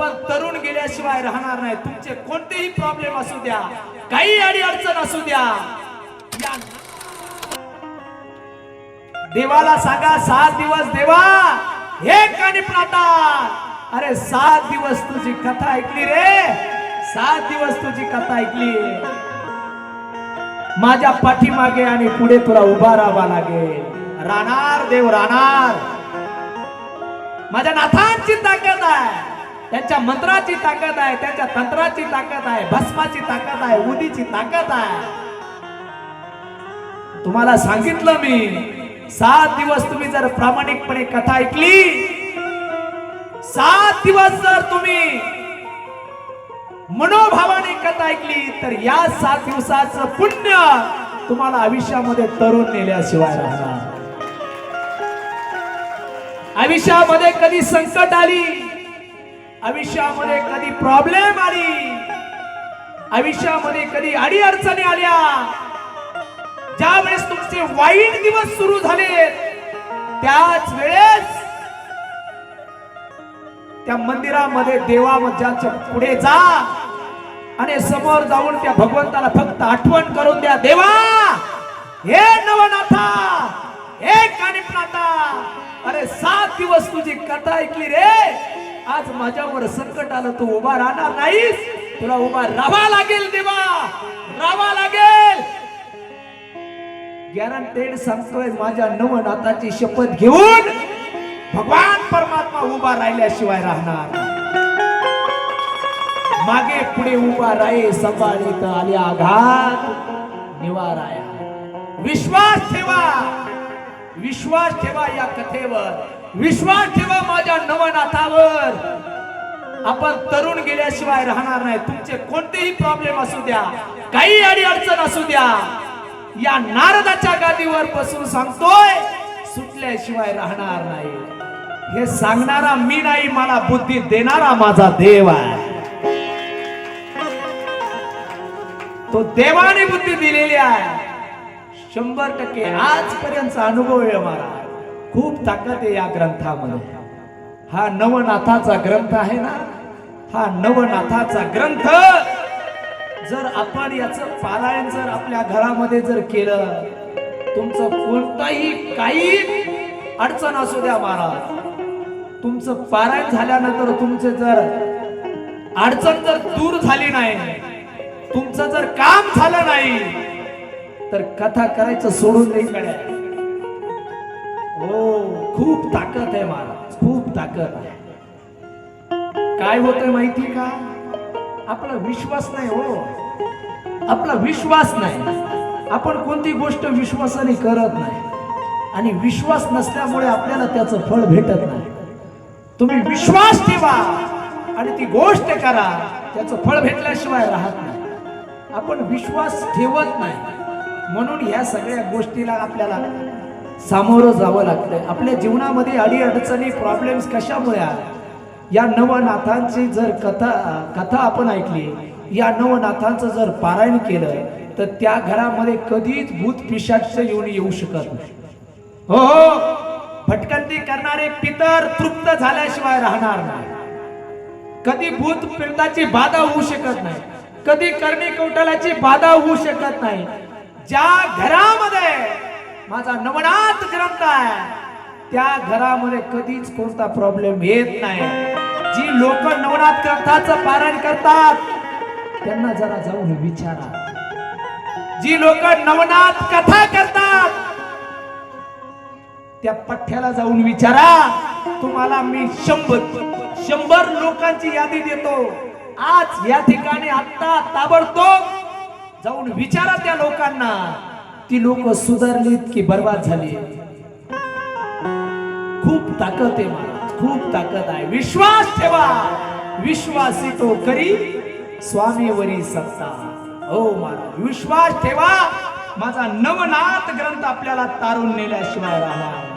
आपण तरुण गेल्याशिवाय राहणार नाही. तुमचे कोणतेही प्रॉब्लेम असू द्या काही अडी अडचण असू द्या. देवाला सांगा सात दिवस देवा हे कानी प्राता अरे सात दिवस तुझी कथा ऐकली रे. सात दिवस तुझी कथा ऐकली. माझ्या पाठीमागे आणि पुढे तुला उभा राहावा लागेल. राहणार देव राहणार. माझ्या नाथांची ताकद आहे. त्यांच्या मंत्राची ताकद आहे त्यांच्या तंत्राची ताकद आहे भस्माची ताकद आहे उदीची ताकद आहे. तुम्हाला सांगितलं मी सात दिवस तुम्ही जर प्रामाणिकपणे कथा ऐकली सात दिवस जर तुम्ही मनोभावाने कथा ऐकली तर या सात दिवसाचं पुण्य तुम्हाला आयुष्यामध्ये तरुण नेल्याशिवाय राहणार. आयुष्यामध्ये कधी संकट आली आयुष्यामध्ये कधी प्रॉब्लेम आली? आयुष्यामध्ये कधी अडी अडचणी आल्या? ज्या वेळेस तुमचे वाईट दिवस सुरू झाले त्याच वेळेस त्या मंदिरामध्ये देवाच्या पुढे जा आणि समोर जाऊन त्या भगवंताला फक्त आठवण करून द्या देवा हे नवनाथा हे कानिपनाथा अरे सात दिवस तुझी कथा ऐकली रे आज माझ्यावर संकट आलं तू उभा राहणार नाहीस. तुला उभा राहावा लागेल देवा. राहावा लागेल. गॅरंटेड सांगतोय माझ्या नवनाथाची शपथ घेऊन भगवान परमात्मा उभा राहिल्याशिवाय राहणार. मागे पुढे उभा राही संभाळीत आले आघात. निवाराया विश्वास ठेवा. विश्वास ठेवा या कथेवर. विश्वास ठेवा माझ्या नवनाथावर. आपण तरुण गेल्याशिवाय राहणार नाही. तुमचे कोणतेही प्रॉब्लेम असू द्या काही अडी अडचण असू द्या या नारदाच्या गादीवर बसून सांगतोय सुटल्याशिवाय राहणार नाही. हे सांगणारा मी नाही मला बुद्धी देणारा माझा देव आहे. तो देवाने बुद्धी दिलेली आहे. शंभर टक्के आजपर्यंतचा अनुभव आहे मला. खूप ताकद आहे या ग्रंथामध्ये. हा नवनाथाचा ग्रंथ आहे ना? हा नवनाथाचा ग्रंथ जर आपण याचं पारायण जर आपल्या घरामध्ये जर केलं तुमचं कोणताही काही अडचण असू द्या महाराज. तुमचं पारायण झाल्यानंतर तुमचे जर अडचण जर दूर झाली नाही तुमचं जर काम झालं नाही तर कथा करायचं सोडून नाही गड्या हो खूप ताकद आहे महाराज खूप ताकद आहे. काय होत माहिती का? आपला विश्वास नाही हो. आपला विश्वास नाही. आपण कोणती गोष्ट विश्वासाने करत नाही. आणि विश्वास नसल्यामुळे आपल्याला त्याचं फळ भेटत नाही. तुम्ही विश्वास ठेवा आणि ती गोष्ट करा. त्याचं फळ भेटल्याशिवाय राहत नाही. आपण विश्वास ठेवत नाही. म्हणून ह्या सगळ्या गोष्टीला आपल्याला सामोरं जावं लागतंय. आपल्या जीवनामध्ये अडीअडचणी प्रॉब्लेम्स कशामुळे आल्या? या नवनाथांची जर कथा कथा आपण ऐकली या नवनाथांचं जर पारायण केलं तर त्या घरामध्ये कधीच भूत पिशाच येऊन येऊ शकत नाही. हो हो. भटकंती करणारे पितर तृप्त झाल्याशिवाय राहणार नाही. कधी भूत प्रेताची बाधा होऊ शकत नाही. कधी करणी कौटलाची बाधा होऊ शकत नाही. ज्या घरामध्ये माझा नवनाथ ग्रंथ आहे. त्या घरामध्ये कधीच कोणता प्रॉब्लेम येत नाही. जी लोक नवनाथ ग्रंथाचं पारायण करतात त्यांना जरा जाऊन विचारा. जी लोक नवनाथ कथा करतात त्या पठ्ठ्याला जाऊन विचारा. तुम्हाला मी शंभर शंभर लोकांची यादी देतो. आज या ठिकाणी आता ताबडतोब जाऊन विचारा त्या लोकांना. ती लोक सुधारलीत की बर्बाद झाली. खूप ताकद आहे महाराज खूप ताकद आहे. विश्वास ठेवा. विश्वासी तो करी स्वामीवरी सत्ता. हो महाराज विश्वास ठेवा. माझा नवनाथ ग्रंथ आपल्याला तारून नेल्याशिवाय राहणार